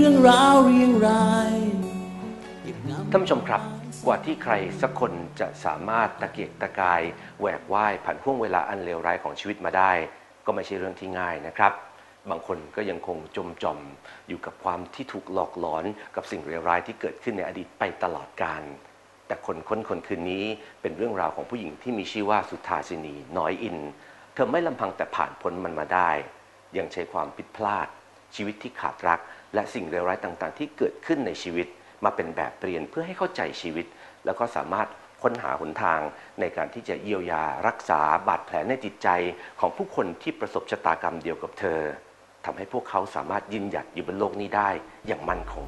รื่องราวเรียงรายท่านผู้ชมครับกว่าที่ใครสักคนจะสามารถตะเกียกตะกายแหวกว่ายผ่านห่วงเวลาอันเลวร้ายของชีวิตมาได้ ก็ไม่ใช่เรื่องที่ง่ายนะครับ บางคนก็ยังคงจมจอมอยู่กับความที่ถูกหลอกหลอนกับสิ่งเลวร้ายที่เกิดขึ้นในอดีตไปตลอดกาลแต่คนค้นคนคืนนี้เป็นเรื่องราวของผู้หญิงที่มีชื่อว่าสุธาสินีน้อยอิน เธอไม่ลำพังแต่ผ่านพ้นมันมาได้ ยังใช้ความผิดพลาด ชีวิตที่ขาดรัก และสิ่งเลวร้ายต่างๆ ที่เกิดขึ้นในชีวิต มาเป็นแบบเรียนเพื่อให้เข้าใจชีวิต แล้วก็สามารถค้นหาหนทางในการที่จะเยียวยารักษาบาดแผลในจิตใจของผู้คนที่ประสบชะตากรรมเดียวกับเธอทำให้พวกเขาสามารถยืนหยัดอยู่บนโลกนี้ได้อย่างมั่นคง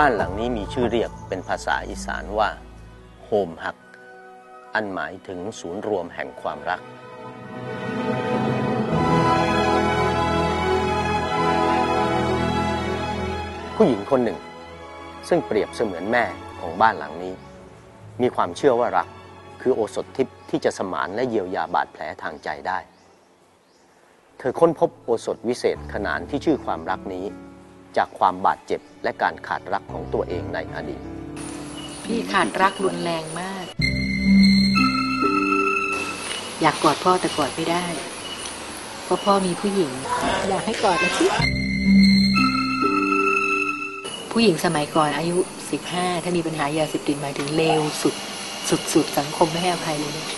บ้านหลังนี้มีชื่อเรียกเป็นภาษาอีสานว่า โฮมฮัก อันหมายถึงศูนย์รวมแห่งความรัก ผู้หญิงคนหนึ่ง ซึ่งเปรียบเสมือนแม่ของบ้านหลังนี้ มีความเชื่อว่ารัก คือโอสถทิพย์ที่จะสมานและเยียวยาบาดแผลทางใจได้ เธอค้นพบโอสถวิเศษขนานที่ชื่อความรักนี้ จากความบาดเจ็บและการขาดรักของตัวเองในอดีต พี่ขาดรักรุนแรงมาก อยากกอดพ่อแต่กอดไม่ได้ เพราะพ่อมีผู้หญิง อยากให้กอดนะสิผู้หญิงสมัยก่อนอายุสิบห้าถ้ามีปัญหายาเสพติดหมายถึงเลวสุด สุดสุดสังคมไม่ให้อภัยเลยเนี่ย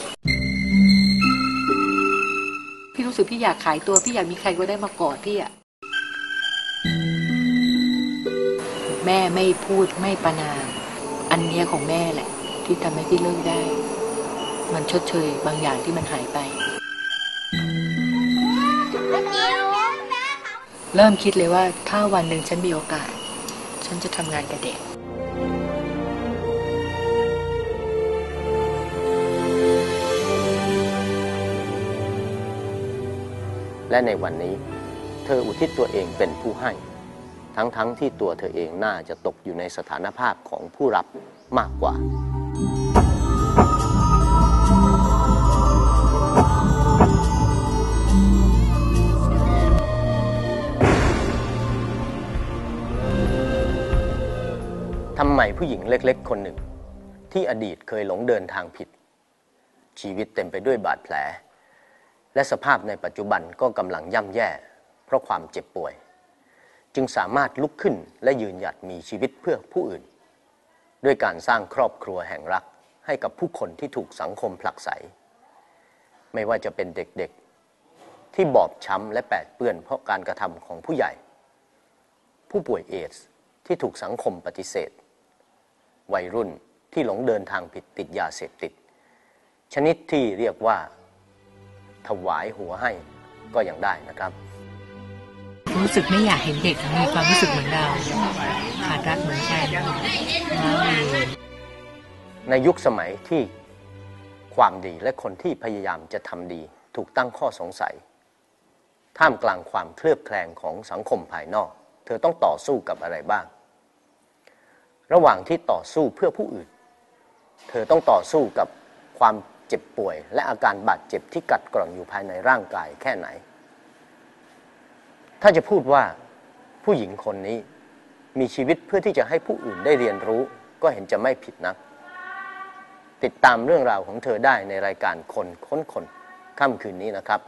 พี่รู้สึกพี่อยากขายตัว พี่อยากมีใครก็ได้มากอดพี่อะ แม่ไม่พูดไม่ประนาม อันเนี้ยของแม่แหละ ที่ทำให้พี่เลิกได้ มันชดเชยบางอย่างที่มันหายไป เริ่มคิดเลยว่าถ้าวันหนึ่งฉันมีโอกาส ฉันจะทำงานกับเด็กและในวันนี้ เธออุทิศตัวเองเป็นผู้ให้ ทั้งๆทที่ตัวเธอเองน่าจะตกอยู่ในสถานภาพของผู้รับมากกว่า ทำไมผู้หญิงเล็กๆ คนหนึ่ง ที่อดีตเคยหลงเดินทางผิด ชีวิตเต็มไปด้วยบาดแผล และสภาพในปัจจุบันก็กำลังย่ำแย่ เพราะความเจ็บป่วย จึงสามารถลุกขึ้นและยืนหยัดมีชีวิตเพื่อผู้อื่น ด้วยการสร้างครอบครัวแห่งรักให้กับผู้คนที่ถูกสังคมผลักไส ไม่ว่าจะเป็นเด็กๆ ที่บอบช้ำและแปดเปื้อนเพราะการกระทำของผู้ใหญ่ ผู้ป่วยเอดส์ที่ถูกสังคมปฏิเสธ วัยรุ่นที่หลงเดินทางผิดติดยาเสพติด ชนิดที่เรียกว่า ถวายหัวให้ก็ยังได้นะครับ รู้สึกไม่อยากเห็นเด็กมีความรู้สึกเหมือนเราขาดรักเหมือนกันในยุคสมัยที่ความดีและคนที่พยายามจะทำดีถูกตั้งข้อสงสัย ท่ามกลางความเคลือบแคลงของสังคมภายนอก เธอต้องต่อสู้กับอะไรบ้าง ระหว่างที่ต่อสู้เพื่อผู้อื่น เธอต้องต่อสู้กับความเจ็บป่วย และอาการบาดเจ็บที่กัดกร่อนอยู่ภายในร่างกายแค่ไหน ถ้าจะพูดว่าผู้หญิงคนนี้มีชีวิตเพื่อที่จะให้ผู้อื่นได้เรียนรู้ ก็เห็นจะไม่ผิดนัก ติดตามเรื่องราวของเธอได้ในรายการคนค้นคนค่ำคืนนี้นะครับ